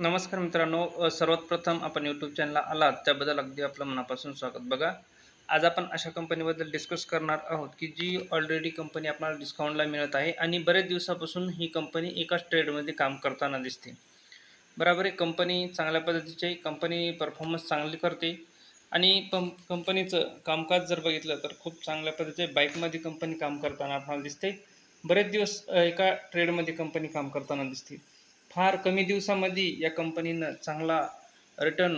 नमस्कार मित्रांनो. सर्वात प्रथम आपण यूट्यूब चॅनलला आलात त्याबद्दल अगदी आपलं मनापासून स्वागत. बघा आज आपण अशा कंपनीबद्दल डिस्कस करणार आहोत की जी ऑलरेडी कंपनी आपल्याला डिस्काउंटला मिळत आहे आणि बरेच दिवसापासून ही कंपनी एकाच ट्रेडमध्ये काम करताना दिसते. बराबर आहे कंपनी चांगल्या पद्धतीची आहे कंपनी परफॉर्मन्स चांगली करते आणि पं कंपनीचं कामकाज जर बघितलं तर खूप चांगल्या पद्धतीचे बाईकमध्ये कंपनी काम करताना आपल्याला दिसते. बरेच दिवस एका ट्रेडमध्ये कंपनी काम करताना दिसते. फार कमी दिवसामध्ये या कंपनीनं चांगला रिटर्न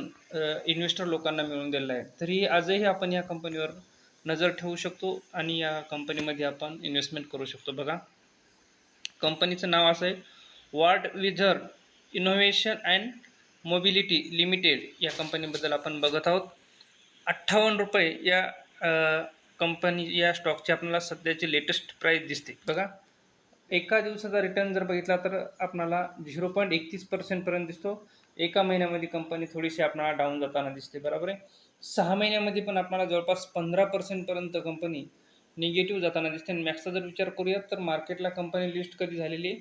इन्व्हेस्टर लोकांना मिळून दिलेला आहे. तरी आजही आपण या कंपनीवर नजर ठेवू शकतो आणि या कंपनीमध्ये आपण इन्व्हेस्टमेंट करू शकतो. बघा कंपनीचं नाव असं आहे Ward Wizard Innovation and Mobility Limited या कंपनीबद्दल आपण बघत आहोत. अठ्ठावन्न रुपये या कंपनी या स्टॉकची आपल्याला सध्याची लेटेस्ट प्राईस दिसते. बघा एका दिवसाचा रिटर्न जर बघितला तर आपणाला झिरो पॉईंट एकतीस पर्सेंटपर्यंत दिसतो. एका महिन्यामध्ये कंपनी थोडीशी आपणाला डाऊन जाताना दिसते बरोबर आहे? सहा महिन्यामध्ये पण आपणाला जवळपास पंधरा पर्सेंटपर्यंत कंपनी निगेटिव्ह जाताना दिसते. आणि मॅक्सचा जर विचार करूयात तर मार्केटला कंपनी लिस्ट कधी झालेली आहे?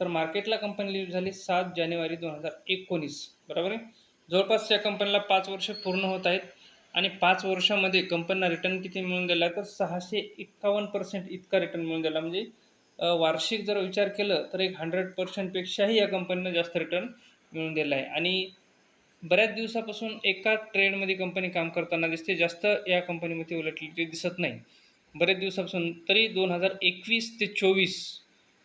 तर मार्केटला कंपनी लिस्ट झाली सात जानेवारी दोन हजार एकोणीस बरोबर आहे? जवळपास या कंपनीला पाच वर्ष पूर्ण होत आहेत. आणि पाच वर्षामध्ये कंपनीला रिटर्न किती मिळून दिला तर सहाशे एक्कावन्न पर्सेंट इतका रिटर्न मिळून दिला म्हणजे वार्षिक जर विचार केलं तर एक हंड्रेड पर्सेंटपेक्षाही या कंपनीनं जास्त रिटर्न मिळून दिला आहे आणि बऱ्याच दिवसापासून एका ट्रेडमध्ये कंपनी काम करताना दिसते जास्त या कंपनीमध्ये उलटलेली दिसत नाही. बरेच दिवसापासून तरी दोन हजार एकवीस ते चोवीस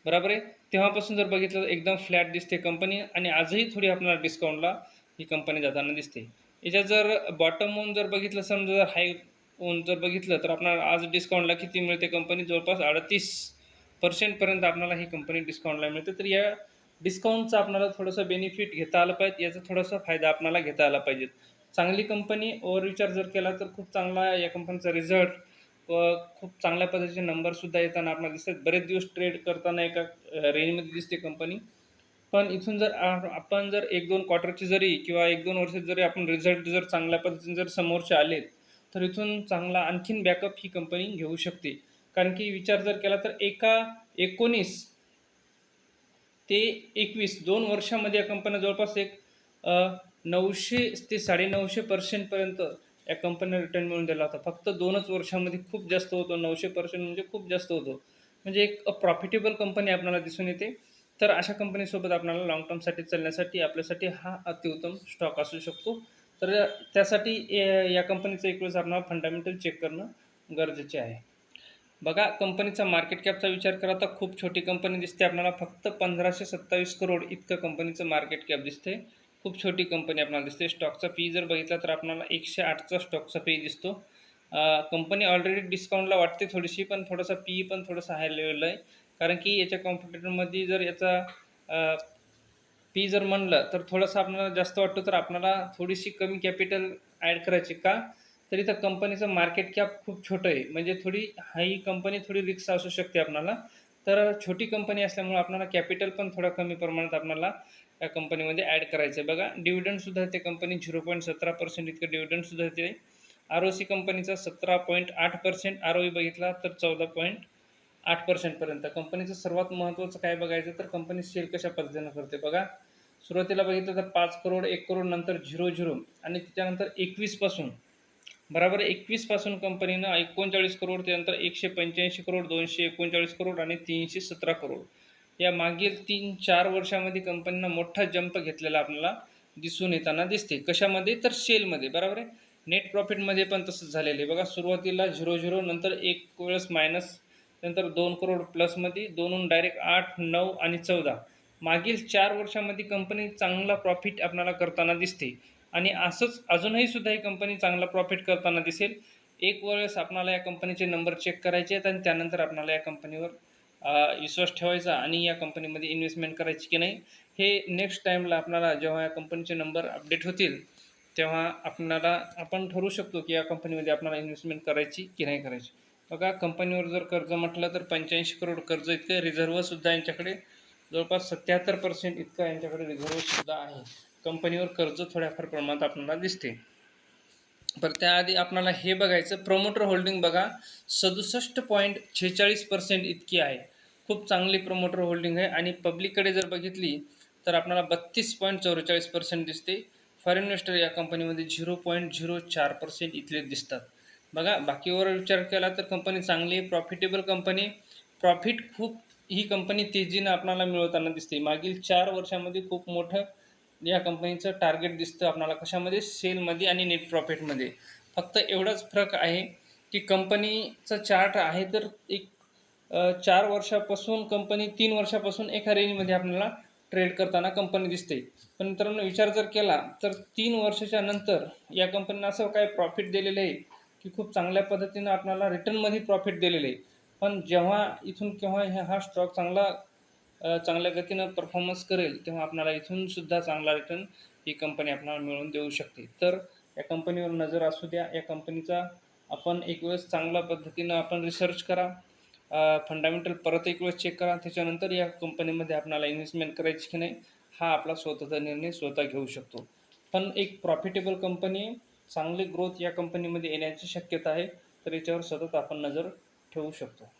बरोबर आहे? तेव्हापासून जर बघितलं तर एकदम फ्लॅट दिसते कंपनी आणि आजही थोडी आपल्याला डिस्काउंटला ही कंपनी जाताना दिसते. याच्यात जर बॉटम होऊन जर बघितलं समजा जर हाय होऊन जर बघितलं तर आपल्याला आज डिस्काउंटला किती मिळते कंपनी जवळपास अडतीस पर्सेंटपर्यंत आपल्याला ही कंपनी डिस्काउंटला मिळते. तर या डिस्काउंटचा आपल्याला थोडंसं बेनिफिट घेता आलं पाहिजे. याचा थोडासा फायदा आपल्याला घेता आला पाहिजे. चांगली कंपनी ओवर विचार जर केला तर खूप चांगला या कंपनीचा रिझल्ट व खूप चांगल्या पद्धतीचे नंबरसुद्धा येताना आपल्याला दिसतात. बरेच दिवस ट्रेड करताना एका रेंजमध्ये दिसते कंपनी पण इथून जर आपण जर एक दोन क्वार्टरची जरी किंवा एक दोन वर्षात जरी आपण रिझल्ट जर चांगल्या पद्धतीने जर समोरचे आले तर इथून चांगला आणखीन बॅकअप ही कंपनी घेऊ शकते. कारण की विचार जर केला तर एका एकोणीस ते एकवीस दोन वर्षामध्ये या कंपन्या जवळपास एक नऊशे ते साडेनऊशे पर्सेंटपर्यंत या कंपनीला रिटर्न मिळून दिला होता. फक्त दोनच वर्षामध्ये खूप जास्त होतो. नऊशे पर्सेंट म्हणजे खूप जास्त होतो. म्हणजे एक प्रॉफिटेबल कंपनी आपल्याला दिसून येते. तर अशा कंपनीसोबत आपल्याला लॉंग टर्मसाठी चालण्यासाठी आपल्यासाठी हा अतिउत्तम स्टॉक असू शकतो. तर त्यासाठी या कंपनीचं एक वेळेस आपल्याला फंडामेंटल चेक करणं गरजेचे आहे. बघा कंपनीचा मार्केट कॅपचा विचार करा तर खूप छोटी कंपनी दिसते आपल्याला. फक्त पंधराशे सत्तावीस करोड इतकं कंपनीचं मार्केट कॅप दिसते खूप छोटी कंपनी आपल्याला दिसते स्टॉकचा पी जर बघितला तर आपल्याला एकशे आठचा स्टॉकचा पी दिसतो. कंपनी ऑलरेडी डिस्काउंटला वाटते थोडीशी पण थोडासा पी पण थोडंसं हाय लेवलला आहे. कारण की याच्या कॉम्पिटिटरमध्ये जर याचा पी जर म्हणलं तर थोडंसं आपल्याला जास्त वाटतो तर आपल्याला थोडीशी कमी कॅपिटल ॲड करायची का? तर इथं कंपनीचं मार्केट कॅप खूप छोटं आहे. म्हणजे थोडी हाई कंपनी थोडी रिक्स असू शकते आपणाला. तर छोटी कंपनी असल्यामुळे आपल्याला कॅपिटल पण थोडं कमी प्रमाणात आपल्याला या कंपनीमध्ये ॲड करायचं आहे. बघा डिव्हिडंडसुद्धा ते कंपनी झिरो पॉईंट सतरा पर्सेंट इतकं डिव्हिडंडसुद्धा येते आर ओ सी कंपनीचा सतरा पॉईंट आठ पर्सेंट आर ओ बघितला तर चौदा पॉईंट आठ पर्सेंटपर्यंत कंपनीचं सर्वात महत्त्वाचं काय बघायचं तर कंपनी सेल कशा पद्धतीनं करते बघा. सुरुवातीला बघितलं तर पाच करोड एक करोड नंतर झिरो झिरो आणि त्याच्यानंतर एकवीसपासून बरोबर एकवीसपासून कंपनीनं एकोणचाळीस करोड त्यानंतर एकशे पंच्याऐंशी करोड दोनशे एकोणचाळीस करोड आणि तीनशे सतरा करोड. या मागील तीन चार वर्षामध्ये कंपनीनं मोठा जंप घेतलेला आपल्याला दिसून येताना दिसते. कशामध्ये? तर सेलमध्ये बरोबर आहे? नेट प्रॉफिटमध्ये पण तसंच झालेलं आहे. बघा सुरुवातीला झिरो झिरो नंतर एक वेळेस मायनस नंतर दोन करोड प्लसमध्ये दोनहून डायरेक्ट आठ नऊ आणि चौदा. मागील चार वर्षामध्ये कंपनी चांगला प्रॉफिट आपल्याला करताना दिसते. आणि असंच अजूनही सुद्धा ही कंपनी चांगला प्रॉफिट करताना दिसेल. एक वेळेस आपणाला या कंपनीचे नंबर चेक करायचे आहेत आणि त्यानंतर आपणाला या कंपनीवर विश्वास ठेवायचा आणि या कंपनीमध्ये इन्व्हेस्टमेंट करायची की नाही हे नेक्स्ट टाईमला आपणाला जेव्हा या कंपनीचे नंबर अपडेट होतील तेव्हा आपणाला आपण ठरवू शकतो की या कंपनीमध्ये आपणाला इन्व्हेस्टमेंट करायची की नाही करायची. बघा कंपनीवर जर कर्ज म्हटलं तर पंच्याऐंशी करोड कर्ज इतकं रिझर्वसुद्धा यांच्याकडे जवळपास सत्याहत्तर पर्सेंट इतकं यांच्याकडे रिझर्वसुद्धा आहे. कंपनीवर कर्ज थोड्याफार प्रमाणात आपल्याला दिसते. पर त्याआधी आपल्याला हे बघायचं प्रमोटर होल्डिंग बघा सदुसष्ट पॉईंट छेचाळीस पर्सेंट इतकी आहे. खूप चांगली प्रमोटर होल्डिंग आहे आणि पब्लिककडे जर बघितली तर आपल्याला बत्तीस पॉईंट चौवेचाळीस पर्सेंट दिसते. फॉरेन इन्व्हेस्टर या कंपनीमध्ये झिरो पॉईंट झिरो चार पर्सेंट इथले दिसतात. बघा बाकीवर विचार केला तर कंपनी चांगली आहे प्रॉफिटेबल कंपनी प्रॉफिट खूप ही कंपनी तेजीनं आपल्याला मिळवताना दिसते. मागील चार वर्षामध्ये खूप मोठं या कंपनीचं टार्गेट दिसतं आपल्याला कशामध्ये? सेलमध्ये आणि नेट प्रॉफिटमध्ये फक्त एवढाच फरक आहे की कंपनीचं चार्ट आहे तर एक चार वर्षापासून कंपनी तीन वर्षापासून एका रेंजमध्ये आपल्याला ट्रेड करताना कंपनी दिसते पण मित्रांनो विचार जर केला तर तीन वर्षाच्या नंतर या कंपनीनं असं काय प्रॉफिट दिलेलं आहे की खूप चांगल्या पद्धतीनं आपल्याला रिटर्नमध्ये प्रॉफिट दिलेलं आहे. पण जेव्हा इथून केव्हा ह्या- हा स्टॉक चांगला अ, चांगल्या गतीनं परफॉर्मन्स करेल तेव्हा आपणाला इथून सुद्धा चांगला रिटर्न ही कंपनी आपल्याला मिळवून देऊ शकते. तर या कंपनीवर नजर असू द्या. या कंपनीचा आपण एक वेळेस चांगल्या पद्धतीनं आपण रिसर्च करा. फंडामेंटल परत एक वेळेस चेक करा. त्याच्यानंतर या कंपनीमध्ये आपणाला इन्व्हेस्टमेंट करायची की नाही हा आपला स्वतःचा निर्णय स्वतः घेऊ शकतो. पण एक प्रॉफिटेबल कंपनी चांगली ग्रोथ या कंपनीमध्ये येण्याची शक्यता आहे तर याच्यावर सतत आपण नजर ठेवू शकतो.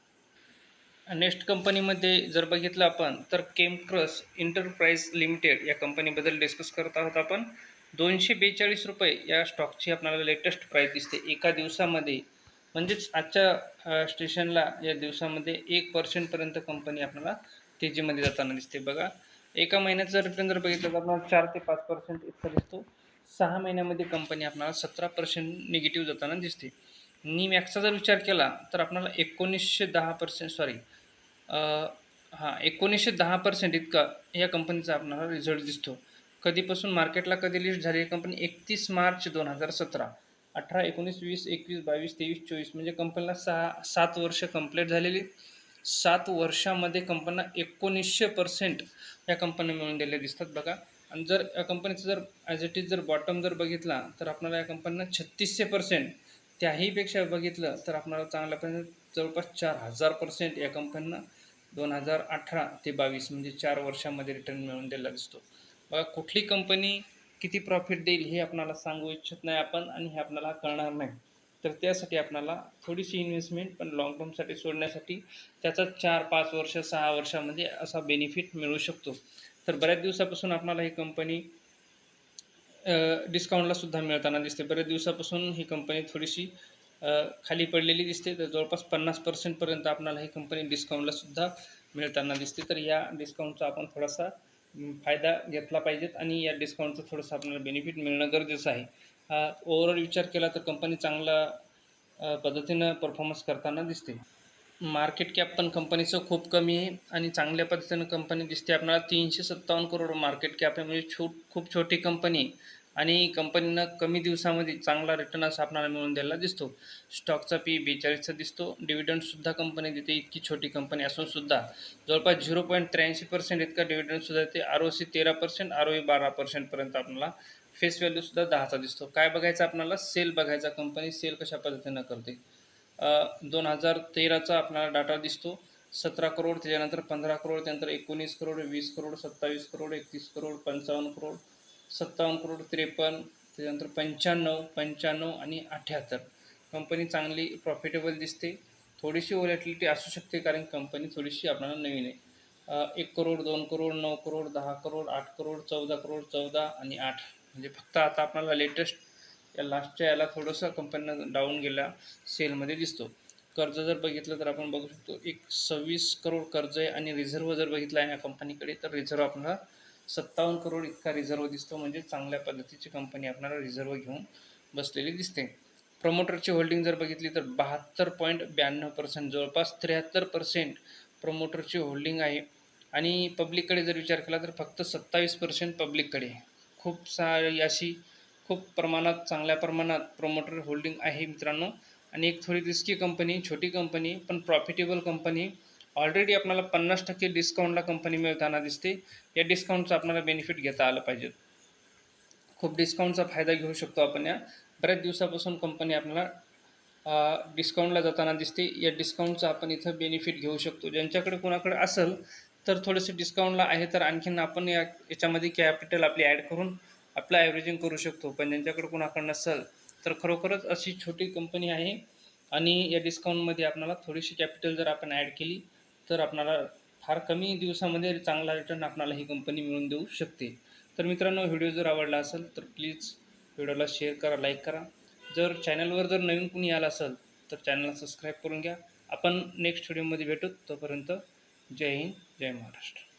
नेक्स्ट कंपनीमध्ये जर बघितलं आपण तर केमक्रस इंटरप्राइज लिमिटेड या कंपनीबद्दल डिस्कस करत आहोत आपण. दोनशे बेचाळीस रुपये या स्टॉकची आपल्याला लेटेस्ट प्राईस दिसते एका दिवसामध्ये. म्हणजेच आजच्या स्टेशनला या दिवसामध्ये एक पर्सेंटपर्यंत कंपनी आपल्याला तेजीमध्ये जाताना दिसते. बघा एका महिन्याचा रिटर्न जर बघितलं तर आपल्याला चार ते पाच पर्सेंट इतका दिसतो. सहा महिन्यामध्ये कंपनी आपल्याला सतरा पर्सेंट निगेटिव्ह जाताना दिसते. निमॅक्सचा जर विचार केला तर आपल्याला एकोणीसशे दहा पर्सेंट सॉरी हां एकोणीसशे दहा पर्सेंट इतका या कंपनीचा आपणाला रिझल्ट दिसतो. कधीपासून मार्केटला कधी लिस्ट झाली कंपनी एकतीस मार्च दोन हजार सतरा. अठरा एकोणीस वीस एकवीस बावीस तेवीस चोवीस म्हणजे कंपनीला सहा सात वर्ष कंप्लीट झालेली. सात वर्षामध्ये कंपनीला एकोणीसशे पर्सेंट या कंपन्या मिळून दिलेल्या दिसतात बघा. आणि जर या कंपनीचं जर ॲज इट इज जर बॉटम जर बघितला तर आपल्याला या कंपनीनं छत्तीसशे पर्सेंट त्याहीपेक्षा बघितलं तर आपल्याला चांगल्यापर्यंत जवळपास चार हजार पर्सेंट या कंपनीनं दोन हजार अठरा ते बावीस म्हणजे चार वर्षामध्ये रिटर्न मिळवून दिलेला दिसतो. बघा कुठली कंपनी किती प्रॉफिट देईल हे आपणाला सांगू इच्छित नाही आपण आणि हे आपल्याला कळणार नाही. तर त्यासाठी आपल्याला थोडीशी इन्व्हेस्टमेंट पण लॉंग टर्मसाठी सोडण्यासाठी त्याचा चार पाच वर्ष सहा वर्षामध्ये असा बेनिफिट मिळू शकतो. तर बऱ्याच दिवसापासून आपणाला ही कंपनी डिस्काउंटला सुद्धा मिळताना दिसते. बऱ्याच दिवसापासून ही कंपनी थोडीशी खाली पडलेली दिसते. तर जवळपास पन्नास पर्सेंटपर्यंत आपल्याला ही कंपनी डिस्काउंटला सुद्धा मिळताना दिसते. तर या डिस्काउंटचा आपण थोडासा फायदा घेतला पाहिजेत आणि या डिस्काउंटचं थोडंसं आपल्याला बेनिफिट मिळणं गरजेचं आहे. ओव्हरऑल विचार केला तर कंपनी चांगला पद्धतीनं परफॉर्मन्स करताना दिसते. मार्केट कॅप पण कंपनीचं खूप कमी आहे आणि चांगल्या पद्धतीनं कंपनी दिसते. आपल्याला तीनशे सत्तावन्न करोड मार्केट कॅप आहे. म्हणजे छो खूप छोटी कंपनी आहे. आणि कंपनीनं कमी दिवसामध्ये चांगला रिटर्न असा आपणाला मिळून द्यायला दिसतो. स्टॉकचा पी बेचाळीसचा दिसतो. डिव्हिडंडसुद्धा कंपनी देते. इतकी छोटी कंपनी असूनसुद्धा जवळपास झिरो पॉईंट त्र्याऐंशी पर्सेंट इतका डिव्हिडंडसुद्धा देते. आर ओ सी तेरा पर्सेंट आर ओ ई बारा पर्सेंटपर्यंत आपल्याला फेस व्हॅल्यूसुद्धा दहाचा दिसतो. काय बघायचं आपल्याला सेल बघायचा कंपनी सेल कशा पद्धतीनं करते? दोन हजार तेराचा आपल्याला डाटा दिसतो. सतरा करोड त्याच्यानंतर पंधरा करोड त्यानंतर एकोणीस करोड वीस करोड सत्तावीस करोड एकतीस करोड पंचावन्न करोड सत्तावन्न करोड त्रेपन्न त्याच्यानंतर पंच्याण्णव पंच्याण्णव आणि अठ्ठ्याहत्तर कंपनी चांगली प्रॉफिटेबल दिसते. थोडीशी ओलॅटिलिटी असू शकते कारण कंपनी थोडीशी आपल्याला नवीन आहे. एक करोड दोन करोड नऊ करोड दहा करोड आठ करोड चौदा करोड चौदा आणि आठ. म्हणजे फक्त आता आपल्याला लेटेस्ट या लास्टच्या याला थोडंसं कंपनीनं डाऊन गेला सेलमध्ये दिसतो. कर्ज जर बघितलं तर आपण बघू शकतो एक सव्वीस करोड कर्ज आहे आणि रिझर्व जर बघितला आहे या कंपनीकडे तर रिझर्व आपल्याला सत्तावन्न करोड इतका रिझर्व दिसतो म्हणजे चांगल्या पद्धतीची कंपनी आपल्याला रिझर्व घेऊन बसलेली दिसते. प्रमोटरची होल्डिंग जर बघितली तर बहात्तर पॉईंट ब्याण्णव पर्सेंट जवळपास त्र्याहत्तर पर्सेंट प्रमोटरची होल्डिंग आहे. आणि पब्लिककडे जर विचार केला तर फक्त सत्तावीस पर्सेंट पब्लिककडे खूप सा अशी खूप प्रमाणात चांगल्या प्रमाणात प्रमोटर होल्डिंग आहे मित्रांनो. आणि एक थोडी रिस्की कंपनी छोटी कंपनी पण प्रॉफिटेबल कंपनी ऑलरेडी आपल्याला पन्नास टक्के डिस्काउंटला कंपनी मिळताना दिसते. या डिस्काउंटचा आपल्याला बेनिफिट घेता आलं पाहिजे. खूप डिस्काउंटचा फायदा घेऊ शकतो आपण या. बऱ्याच दिवसापासून कंपनी आपल्याला डिस्काउंटला जाताना दिसते. या डिस्काउंटचा आपण इथं बेनिफिट घेऊ शकतो. ज्यांच्याकडे कोणाकडे असेल तर थोडेसे डिस्काउंटला आहे तर आणखीन आपण या याच्यामध्ये कॅपिटल आपली ॲड करून आपलं ॲव्हरेजिंग करू शकतो. पण ज्यांच्याकडे कोणाकडे नसेल तर खरोखरच अशी छोटी कंपनी आहे. आणि या डिस्काउंटमध्ये आपल्याला थोडीशी कॅपिटल जर आपण ॲड केली तर आपणाला फार कमी दिवसामध्ये चांगला रिटर्न आपणाला ही कंपनी मिळून देऊ शकते. तर मित्रांनो व्हिडिओ जर आवडला असेल तर प्लीज व्हिडिओला शेअर करा लाईक करा. जर चॅनलवर जर नवीन कुणी आला असेल तर चॅनलला सबस्क्राईब करून घ्या. आपण नेक्स्ट व्हिडिओमध्ये भेटू. तोपर्यंत जय हिंद जय महाराष्ट्र.